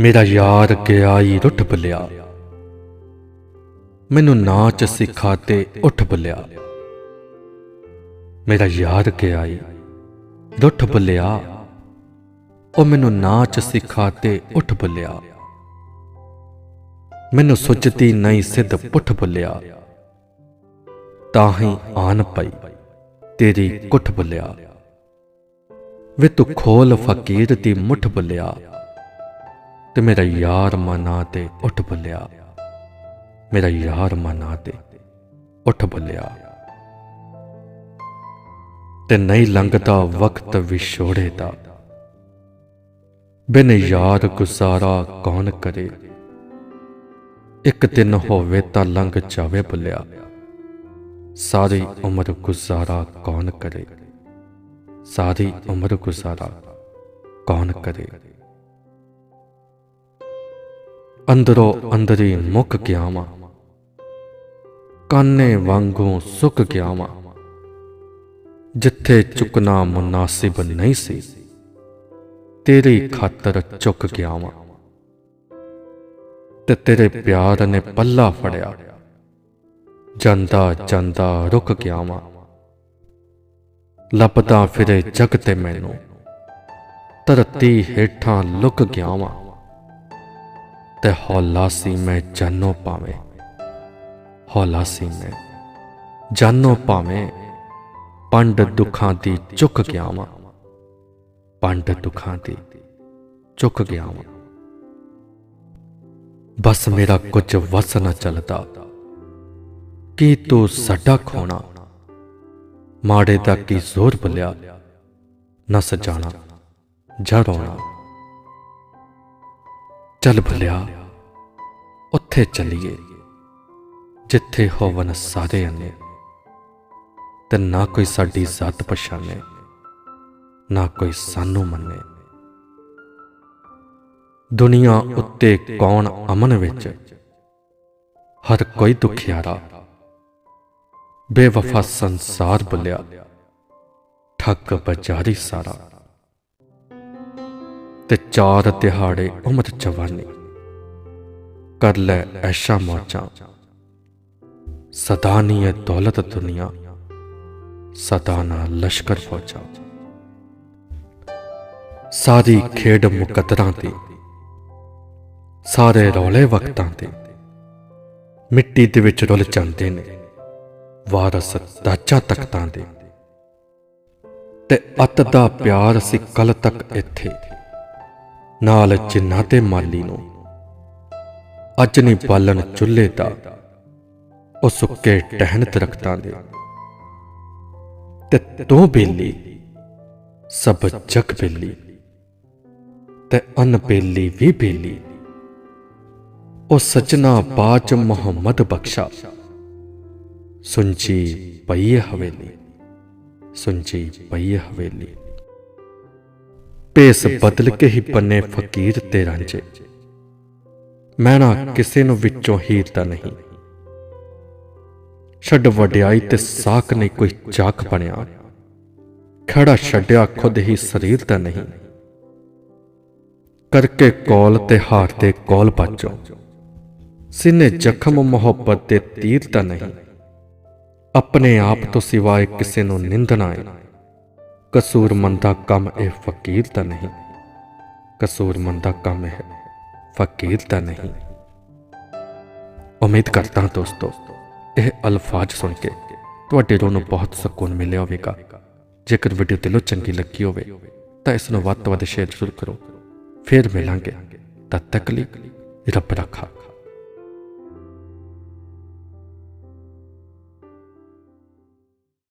ਮੇਰਾ ਯਾਰ ਗਿਆ ਈ ਰੁੱਠ ਬਲਿਆ। ਮੈਨੂੰ ਨਾਚ ਸਿਖਾ ਤੇ ਉੱਠ ਬਲਿਆ। ਮੇਰਾ ਯਾਰ ਗਿਆ ਈ ਰੁੱਠ ਬਲਿਆ। ਉਹ ਮੈਨੂੰ ਨਾਚ ਸਿਖਾ ਤੇ ਉੱਠ ਬਲਿਆ। ਮੈਨੂੰ ਸੁੱਜਦੀ ਨਹੀਂ ਸਿੱਧ ਪੁੱਠ ਬਲਿਆ। ਤਾਂ ਹੀ ਆਨ ਪਈ, ਤੇਰੀ ਕੁੱਠ ਬਲਿਆ। ਵੇ ਤੂੰ ਖੋਲ ਫਕੀਰ ਦੀ ਮੁੱਠ ਬਲਿਆ। ਤੇ ਮੇਰਾ ਯਾਰ ਮਨਾ ਤੇ ਉੱਠ ਬਲਿਆ। ਮੇਰਾ ਯਾਰ ਮਨਾ ਤੇ ਉੱਠ ਬਲਿਆ। ਤੇ ਨਹੀਂ ਲੰਘਦਾ ਵਕਤ ਵਿਛੋੜੇ ਦਾ। ਬਿਨ ਯਾਰ ਗੁਜ਼ਾਰਾ ਕੌਣ ਕਰੇ? ਇੱਕ ਦਿਨ ਹੋਵੇ ਤਾਂ ਲੰਘ ਜਾਵੇ ਬੁੱਲਿਆ। ਸਾਰੀ ਉਮਰ ਗੁਜ਼ਾਰਾ ਕੌਣ ਕਰੇ? ਸਾਰੀ ਉਮਰ ਗੁਜ਼ਾਰਾ ਕੌਣ ਕਰੇ? ਅੰਦਰੋਂ ਅੰਦਰੀ ਮੁੱਕ ਗਿਆ ਵਾਂ। ਕਾਨੇ ਵਾਂਗੂ ਸੁੱਕ ਗਿਆ ਵਾਂ। ਜਿੱਥੇ ਚੁੱਕਣਾ ਮੁਨਾਸਿਬ ਨਹੀਂ ਸੀ, ਤੇਰੀ ਖਾਤਰ ਚੁੱਕ ਗਿਆ ਵਾਂ। ਤੇ ਤੇਰੇ ਪਿਆਰ ਨੇ ਪੱਲਾ ਫੜਿਆ, ਜਾਂਦਾ ਜਾਂਦਾ ਰੁਕ ਗਿਆ ਵਾਂ। ਲੱਭਦਾ ਫਿਰੇ ਜਗ ਤੇ ਮੈਨੂੰ, ਧਰਤੀ ਹੇਠਾਂ ਲੁਕ ਗਿਆ ਵਾਂ। ਤੇ ਹੌਲਾ ਸੀ ਮੈਂ ਜਾਨੋ ਪਾਵੇਂ ਹੌਲਾ ਸੀ ਮੈਂ ਜਾਨੋ ਪਾਵੇਂ ਪੰਡ ਦੁੱਖਾਂ ਦੀ ਚੁੱਕ ਗਿਆ ਵਾਂ ਪੰਡ ਦੁੱਖਾਂ ਦੀ ਚੁੱਕ ਗਿਆ ਵਾਂ ਬਸ ਮੇਰਾ ਕੁਝ ਵਸ ਨਾ ਚੱਲਦਾ। ਕੀ ਤੂੰ ਸਾਡਾ ਖੋਣਾ? ਮਾੜੇ ਦਾ ਕੀ ਜ਼ੋਰ ਬਲਿਆ? ਨਾ ਸਜਾਣਾ ਜਾ ਚੱਲ ਭਲਿਆ, ਉੱਥੇ ਚੱਲੀਏ, ਜਿੱਥੇ ਹੋਵਨ ਸਾਰੇ ਅੰਨੇ, ਤੇ ਨਾ ਕੋਈ ਸਾਡੀ ਜ਼ਾਤ ਪਛਾਣੇ, ਨਾ ਕੋਈ ਸਾਨੂੰ ਮੰਨੇ। ਦੁਨੀਆ ਉੱਤੇ ਕੌਣ ਅਮਨ ਵਿੱਚ? ਹਰ ਕੋਈ ਦੁਖਿਆਰਾ। ਬੇਵਫਾ ਸੰਸਾਰ ਬੁਲਿਆ ਠੱਗ ਬਜਾਰੀ ਸਾਰਾ। ਤੇ ਚਾਰ ਦਿਹਾੜੇ ਉਮਰ ਜਵਾਨੀ ਕਰ ਲੈ ਐਸ਼ਾ ਮੌਜਾਂ ਸਦਾ ਨੀ ਇਹ ਦੌਲਤ ਦੁਨੀਆ, ਸਦਾ ਨਾ ਲਸ਼ਕਰ ਫੌਜਾਂ। ਸਾਰੀ ਖੇਡ ਮੁਕੱਦਰਾਂ ਦੀ ਸਾਰੇ ਰੌਲੇ ਵਕਤਾਂ ਤੇ। ਮਿੱਟੀ ਦੇ ਵਿੱਚ ਰੁੱਲ ਜਾਂਦੇ ਨੇ, ਵਾਰਸ ਦਾਚਾ ਤਖਤਾਂ ਦੇ ਤੇ ਅਤ ਦਾ ਪਿਆਰ ਸੀ ਕਲ ਤੱਕ ਇੱਥੇ ਨਾਲ ਜਿੰਨਾ ਤੇ ਮਾਲੀ ਨੂੰ। ਅੱਜ ਨਹੀਂ ਬਾਲਣ ਚੁੱਲ੍ਹੇ ਦਾ ਉਹ ਸੁੱਕੇ ਟਹਿਣ ਦਰਖਤਾਂ ਦੇ। ਤੇ ਤੂੰ ਬੇਲੀ, ਸਭ ਜਗ ਬੇਲੀ। ਤੇ ਅਨ ਬੇਲੀ ਵੀ ਬੇਲੀ। ਉਹ ਸਜਣਾ ਬਾਜ ਮੁਹੰਮਦ ਬਖਸ਼ਾ। ਸੁੰਚੀ ਪਈ ਹਵੇਲੀ ਸੁੰਚੀ ਪਈ ਹਵੇਲੀ। ਪੇਸ ਬਦਲ ਕੇ ਹੀ ਪੰਨੇ ਫਕੀਰ ਤੇ ਰਾਂਝੇ ਮੈਂ ਨਾ ਕਿਸੇ ਨੂੰ ਵਿੱਚੋਂ ਹੀਰਦਾ ਨਹੀਂ। ਛੱਡ ਵਡਿਆਈ ਤੇ ਸਾਖ ਨਹੀਂ ਕੋਈ ਚਾਖ ਬਣਿਆ। ਖੜਾ ਛੱਡਿਆ ਖੁਦ ਹੀ ਸਰੀਰ ਦਾ ਨਹੀਂ। ਕਰਕੇ ਕੋਲ ਤੇ ਹਾਰ ਦੇ ਕੋਲ ਬਾਜੋ। ਸਿਨੇ ਜ਼ਖਮ ਮੁਹੱਬਤ ਦੇ ਤੀਰ ਤਾਂ ਨਹੀਂ। ਆਪਣੇ ਆਪ ਤੋਂ ਸਿਵਾਏ ਕਿਸੇ ਨੂੰ ਨਿੰਦਣਾ ਹੈ। ਕਸੂਰਮੰਦ ਦਾ ਕੰਮ ਇਹ ਫਕੀਰ ਤਾਂ ਨਹੀਂ। ਕਸੂਰਮੰਦ ਦਾ ਕੰਮ ਹੈ ਫਕੀਰ ਤਾਂ ਨਹੀਂ। ਉਮੀਦ ਕਰਦਾ ਹਾਂ ਦੋਸਤੋ, ਇਹ ਅਲਫਾਜ਼ ਸੁਣ ਕੇ ਤੁਹਾਡੇ ਰੂਹ ਨੂੰ ਬਹੁਤ ਸਕੂਨ ਮਿਲਿਆ ਹੋਵੇਗਾ। ਜੇਕਰ ਵੀਡੀਓ ਦਿਲੋਂ ਚੰਗੀ ਲੱਗੀ ਹੋਵੇ, ਤਾਂ ਇਸ ਨੂੰ ਵੱਧ ਤੋਂ ਵੱਧ ਸ਼ੇਅਰ ਜ਼ਰੂਰ ਕਰੋ। ਫਿਰ ਮਿਲਾਂਗੇ। ਤਦ ਤੱਕ ਲਈ ਰੱਬ ਰੱਖਾ